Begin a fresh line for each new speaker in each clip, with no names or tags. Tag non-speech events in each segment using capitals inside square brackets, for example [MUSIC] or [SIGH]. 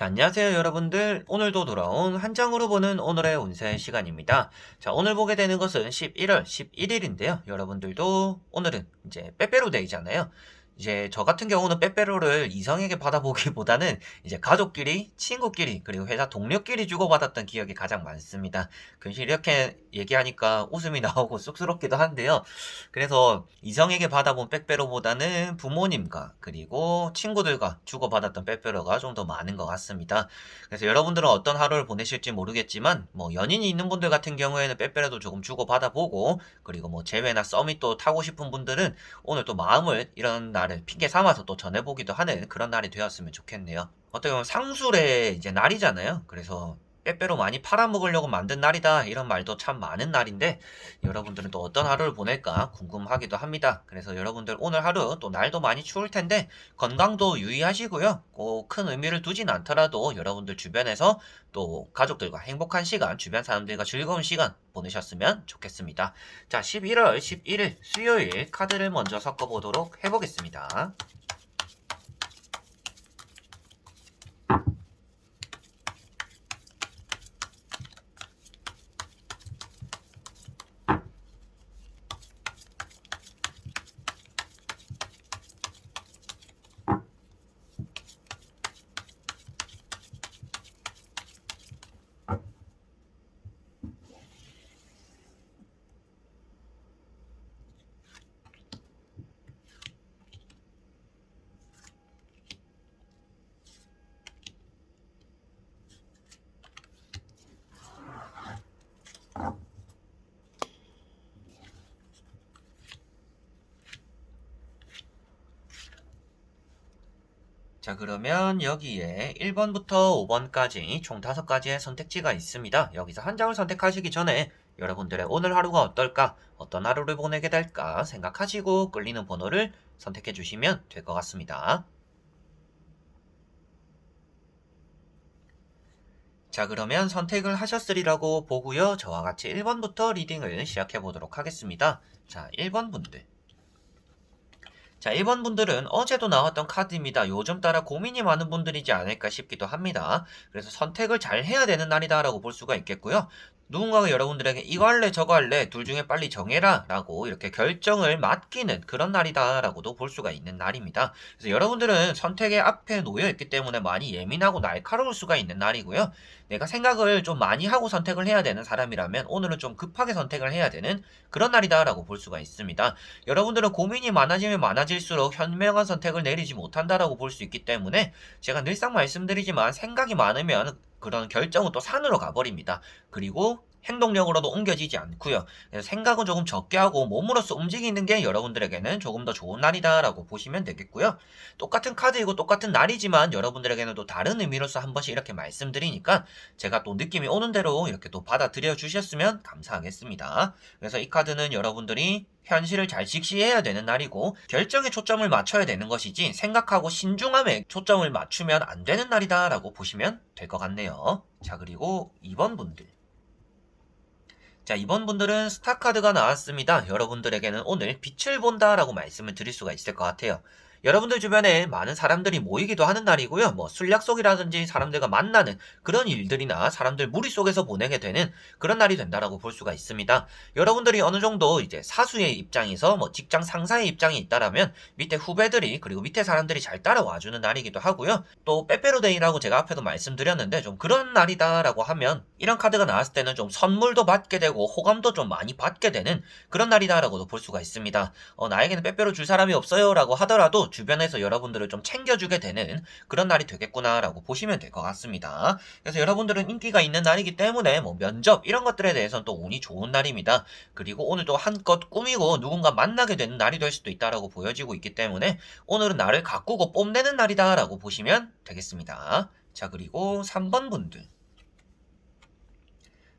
자, 안녕하세요, 여러분들. 오늘도 돌아온 한 장으로 보는 오늘의 운세 시간입니다. 자, 오늘 보게 되는 것은 11월 11일인데요. 여러분들도 오늘은 이제 빼빼로 데이잖아요. 이제 저 같은 경우는 빼빼로를 이성에게 받아보기보다는 이제 가족끼리, 친구끼리, 그리고 회사 동료끼리 주고받았던 기억이 가장 많습니다. 괜히 이렇게 얘기하니까 웃음이 [LAUGHS] 나오고 쑥스럽기도 한데요. 그래서 이성에게 받아본 빼빼로보다는 부모님과 그리고 친구들과 주고받았던 빼빼로가 좀 더 많은 것 같습니다. 그래서 여러분들은 어떤 하루를 보내실지 모르겠지만 뭐 연인이 있는 분들 같은 경우에는 빼빼로도 조금 주고받아보고 그리고 뭐 제외나 서밋도 타고 싶은 분들은 오늘 또 마음을 이런 날을 핑계 삼아서 또 전해보기도 하는 그런 날이 되었으면 좋겠네요. 어떻게 보면 상술의 이제 날이잖아요. 그래서 빼빼로 많이 팔아먹으려고 만든 날이다 이런 말도 참 많은 날인데 여러분들은 또 어떤 하루를 보낼까 궁금하기도 합니다. 그래서 여러분들 오늘 하루 또 날도 많이 추울 텐데 건강도 유의하시고요. 꼭 큰 의미를 두진 않더라도 여러분들 주변에서 또 가족들과 행복한 시간, 주변 사람들과 즐거운 시간 보내셨으면 좋겠습니다. 자, 11월 11일 수요일 카드를 먼저 섞어보도록 해보겠습니다. 자, 그러면 여기에 1번부터 5번까지 총 5가지의 선택지가 있습니다. 여기서 한 장을 선택하시기 전에 여러분들의 오늘 하루가 어떨까, 어떤 하루를 보내게 될까 생각하시고 끌리는 번호를 선택해 주시면 될 것 같습니다. 자, 그러면 선택을 하셨으리라고 보고요. 저와 같이 1번부터 리딩을 시작해 보도록 하겠습니다. 자, 1번 분들. 자, 1번 분들은 어제도 나왔던 카드입니다. 요즘 따라 고민이 많은 분들이지 않을까 싶기도 합니다. 그래서 선택을 잘 해야 되는 날이다라고 볼 수가 있겠고요. 누군가가 여러분들에게 이거 할래 저거 할래 둘 중에 빨리 정해라 라고 이렇게 결정을 맡기는 그런 날이다 라고도 볼 수가 있는 날입니다. 그래서 여러분들은 선택의 앞에 놓여 있기 때문에 많이 예민하고 날카로울 수가 있는 날이고요. 내가 생각을 좀 많이 하고 선택을 해야 되는 사람이라면 오늘은 좀 급하게 선택을 해야 되는 그런 날이다 라고 볼 수가 있습니다. 여러분들은 고민이 많아지면 많아질수록 현명한 선택을 내리지 못한다라고 볼 수 있기 때문에 제가 늘상 말씀드리지만 생각이 많으면 그런 결정은 또 산으로 가버립니다. 그리고 행동력으로도 옮겨지지 않고요. 생각은 조금 적게 하고 몸으로서 움직이는 게 여러분들에게는 조금 더 좋은 날이다라고 보시면 되겠고요. 똑같은 카드이고 똑같은 날이지만 여러분들에게는 또 다른 의미로서 한 번씩 이렇게 말씀드리니까 제가 또 느낌이 오는 대로 이렇게 또 받아들여 주셨으면 감사하겠습니다. 그래서 이 카드는 여러분들이 현실을 잘 직시해야 되는 날이고 결정에 초점을 맞춰야 되는 것이지 생각하고 신중함에 초점을 맞추면 안 되는 날이다라고 보시면 될 것 같네요. 자 그리고 2번 분들 자, 이번 분들은 스타카드가 나왔습니다. 여러분들에게는 오늘 빛을 본다라고 말씀을 드릴 수가 있을 것 같아요. 여러분들 주변에 많은 사람들이 모이기도 하는 날이고요. 뭐 술 약속이라든지 사람들과 만나는 그런 일들이나 사람들 무리 속에서 보내게 되는 그런 날이 된다라고 볼 수가 있습니다. 여러분들이 어느 정도 이제 사수의 입장에서 뭐 직장 상사의 입장이 있다라면 밑에 후배들이 그리고 밑에 사람들이 잘 따라와 주는 날이기도 하고요. 또 빼빼로데이라고 제가 앞에도 말씀드렸는데 좀 그런 날이다라고 하면 이런 카드가 나왔을 때는 좀 선물도 받게 되고 호감도 좀 많이 받게 되는 그런 날이다라고도 볼 수가 있습니다. 어, 나에게는 빼빼로 줄 사람이 없어요라고 하더라도 주변에서 여러분들을 좀 챙겨주게 되는 그런 날이 되겠구나라고 보시면 될 것 같습니다. 그래서 여러분들은 인기가 있는 날이기 때문에 뭐 면접 이런 것들에 대해서는 또 운이 좋은 날입니다. 그리고 오늘도 한껏 꾸미고 누군가 만나게 되는 날이 될 수도 있다라고 보여지고 있기 때문에 오늘은 나를 가꾸고 뽐내는 날이다라고 보시면 되겠습니다. 자 그리고 3번 분들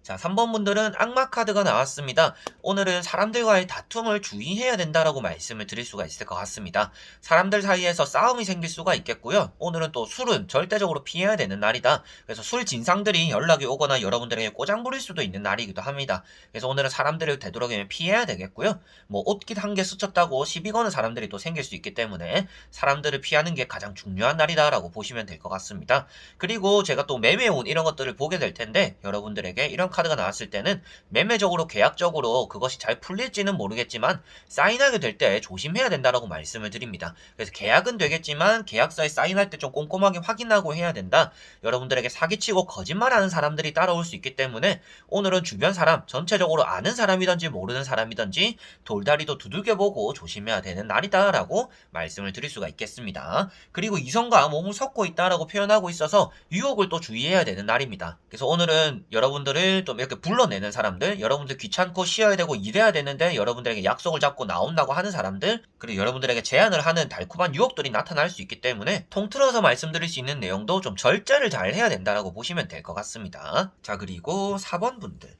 자, 3번 분들은 악마 카드가 나왔습니다. 오늘은 사람들과의 다툼을 주의해야 된다라고 말씀을 드릴 수가 있을 것 같습니다. 사람들 사이에서 싸움이 생길 수가 있겠고요. 오늘은 또 술은 절대적으로 피해야 되는 날이다. 그래서 술 진상들이 연락이 오거나 여러분들에게 꼬장 부릴 수도 있는 날이기도 합니다. 그래서 오늘은 사람들을 되도록이면 피해야 되겠고요. 뭐 옷깃 한 개 스쳤다고 시비 거는 사람들이 또 생길 수 있기 때문에 사람들을 피하는 게 가장 중요한 날이다라고 보시면 될 것 같습니다. 그리고 제가 또 매매운 이런 것들을 보게 될 텐데 여러분들에게 이런 카드가 나왔을 때는 매매적으로 계약적으로 그것이 잘 풀릴지는 모르겠지만 사인하게 될 때 조심해야 된다라고 말씀을 드립니다. 그래서 계약은 되겠지만 계약서에 사인할 때 좀 꼼꼼하게 확인하고 해야 된다. 여러분들에게 사기치고 거짓말하는 사람들이 따라올 수 있기 때문에 오늘은 주변 사람 전체적으로 아는 사람이든지 모르는 사람이든지 돌다리도 두들겨보고 조심해야 되는 날이다라고 말씀을 드릴 수가 있겠습니다. 그리고 이성과 몸을 섞고 있다라고 표현하고 있어서 유혹을 또 주의해야 되는 날입니다. 그래서 오늘은 여러분들을 좀 이렇게 불러내는 사람들, 여러분들 귀찮고 쉬어야 되고 일해야 되는데 여러분들에게 약속을 잡고 나온다고 하는 사람들, 그리고 여러분들에게 제안을 하는 달콤한 유혹들이 나타날 수 있기 때문에 통틀어서 말씀드릴 수 있는 내용도 좀 절제를 잘 해야 된다라고 보시면 될 것 같습니다. 자, 그리고 4번 분들.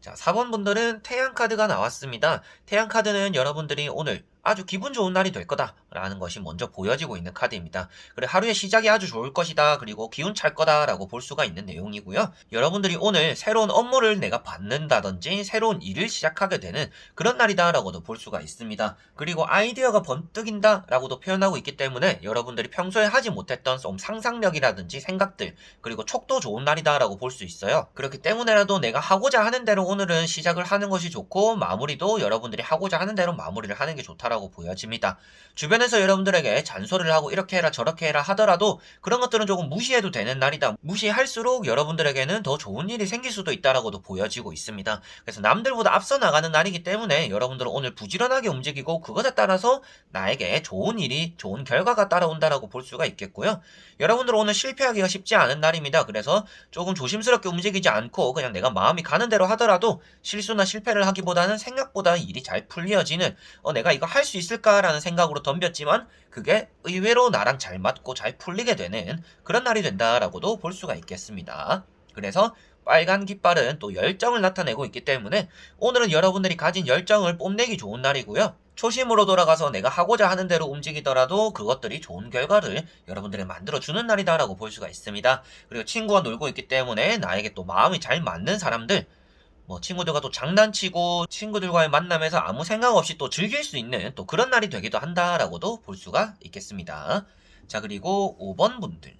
자, 4번 분들은 태양 카드가 나왔습니다. 태양 카드는 여러분들이 오늘 아주 기분 좋은 날이 될 거다라는 것이 먼저 보여지고 있는 카드입니다. 그리고 하루의 시작이 아주 좋을 것이다. 그리고 기운 찰 거다라고 볼 수가 있는 내용이고요. 여러분들이 오늘 새로운 업무를 내가 받는다든지 새로운 일을 시작하게 되는 그런 날이다라고도 볼 수가 있습니다. 그리고 아이디어가 번뜩인다라고도 표현하고 있기 때문에 여러분들이 평소에 하지 못했던 좀 상상력이라든지 생각들 그리고 촉도 좋은 날이다라고 볼 수 있어요. 그렇기 때문에라도 내가 하고자 하는 대로 오늘은 시작을 하는 것이 좋고 마무리도 여러분들이 하고자 하는 대로 마무리를 하는 게 좋다라고 보여집니다. 주변에서 여러분들에게 잔소리를 하고 이렇게 해라 저렇게 해라 하더라도 그런 것들은 조금 무시해도 되는 날이다. 무시할수록 여러분들에게는 더 좋은 일이 생길 수도 있다라고도 보여지고 있습니다. 그래서 남들보다 앞서 나가는 날이기 때문에 여러분들은 오늘 부지런하게 움직이고 그것에 따라서 나에게 좋은 일이 좋은 결과가 따라온다라고 볼 수가 있겠고요. 여러분들은 오늘 실패하기가 쉽지 않은 날입니다. 그래서 조금 조심스럽게 움직이지 않고 그냥 내가 마음이 가는 대로 하더라도 실수나 실패를 하기보다는 생각보다 일이 잘 풀려지는 어, 내가 이거 할수 있을까라는 생각으로 덤볐지만 그게 의외로 나랑 잘 맞고 잘 풀리게 되는 그런 날이 된다라고도 볼 수가 있겠습니다. 그래서 빨간 깃발은 또 열정을 나타내고 있기 때문에 오늘은 여러분들이 가진 열정을 뽐내기 좋은 날이고요. 초심으로 돌아가서 내가 하고자 하는 대로 움직이더라도 그것들이 좋은 결과를 여러분들이 만들어주는 날이다라고 볼 수가 있습니다. 그리고 친구와 놀고 있기 때문에 나에게 또 마음이 잘 맞는 사람들, 뭐 친구들과 또 장난치고 친구들과의 만남에서 아무 생각 없이 또 즐길 수 있는 또 그런 날이 되기도 한다라고도 볼 수가 있겠습니다. 자, 그리고 5번 분들.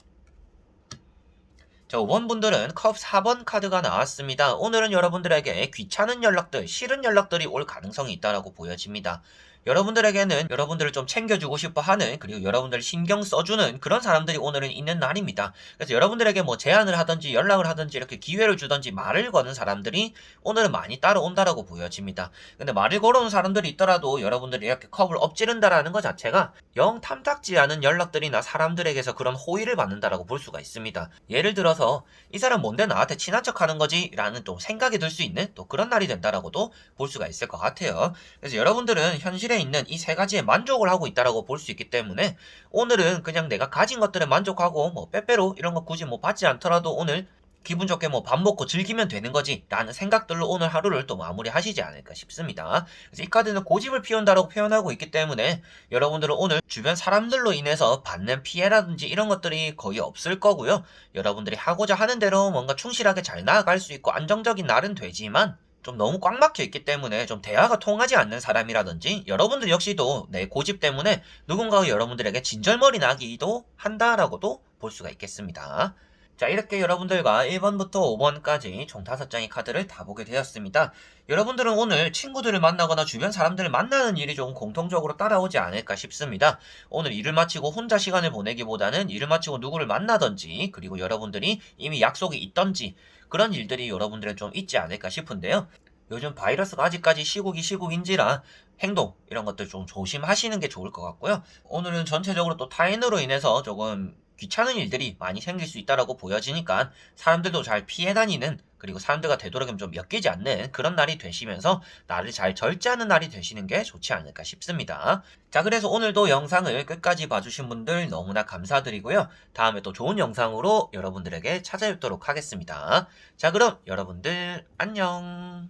자, 5번 분들은 컵 4번 카드가 나왔습니다. 오늘은 여러분들에게 귀찮은 연락들, 싫은 연락들이 올 가능성이 있다라고 보여집니다. 여러분들에게는 여러분들을 좀 챙겨주고 싶어 하는 그리고 여러분들 신경 써주는 그런 사람들이 오늘은 있는 날입니다. 그래서 여러분들에게 뭐 제안을 하든지 연락을 하든지 이렇게 기회를 주든지 말을 거는 사람들이 오늘은 많이 따라온다라고 보여집니다. 근데 말을 걸어오는 사람들이 있더라도 여러분들이 이렇게 컵을 엎지른다라는 것 자체가 영 탐탁지 않은 연락들이나 사람들에게서 그런 호의를 받는다라고 볼 수가 있습니다. 예를 들어서 이 사람 뭔데 나한테 친한 척 하는 거지? 라는 또 생각이 들 수 있는 또 그런 날이 된다라고도 볼 수가 있을 것 같아요. 그래서 여러분들은 현실에 있는 이 세 가지에 만족을 하고 있다라고 볼 수 있기 때문에 오늘은 그냥 내가 가진 것들에 만족하고 뭐 빼빼로 이런 거 굳이 뭐 받지 않더라도 오늘 기분 좋게 뭐 밥 먹고 즐기면 되는 거지 라는 생각들로 오늘 하루를 또 마무리 하시지 않을까 싶습니다. 그래서 이 카드는 고집을 피운다라고 표현하고 있기 때문에 여러분들은 오늘 주변 사람들로 인해서 받는 피해라든지 이런 것들이 거의 없을 거고요. 여러분들이 하고자 하는 대로 뭔가 충실하게 잘 나아갈 수 있고 안정적인 날은 되지만 좀 너무 꽉 막혀 있기 때문에 좀 대화가 통하지 않는 사람이라든지 여러분들 역시도 내 고집 때문에 누군가가 여러분들에게 진절머리 나기도 한다라고도 볼 수가 있겠습니다. 자, 이렇게 여러분들과 1번부터 5번까지 총 5장의 카드를 다 보게 되었습니다. 여러분들은 오늘 친구들을 만나거나 주변 사람들을 만나는 일이 좀 공통적으로 따라오지 않을까 싶습니다. 오늘 일을 마치고 혼자 시간을 보내기보다는 일을 마치고 누구를 만나든지 그리고 여러분들이 이미 약속이 있던지 그런 일들이 여러분들은 좀 있지 않을까 싶은데요. 요즘 바이러스가 아직까지 시국이 시국인지라 행동 이런 것들 좀 조심하시는 게 좋을 것 같고요. 오늘은 전체적으로 또 타인으로 인해서 조금 귀찮은 일들이 많이 생길 수 있다라고 보여지니까 사람들도 잘 피해 다니는 그리고 사람들과 되도록이면 좀 엮이지 않는 그런 날이 되시면서 나를 잘 절제하는 날이 되시는 게 좋지 않을까 싶습니다. 자, 그래서 오늘도 영상을 끝까지 봐주신 분들 너무나 감사드리고요. 다음에 또 좋은 영상으로 여러분들에게 찾아뵙도록 하겠습니다. 자, 그럼 여러분들 안녕.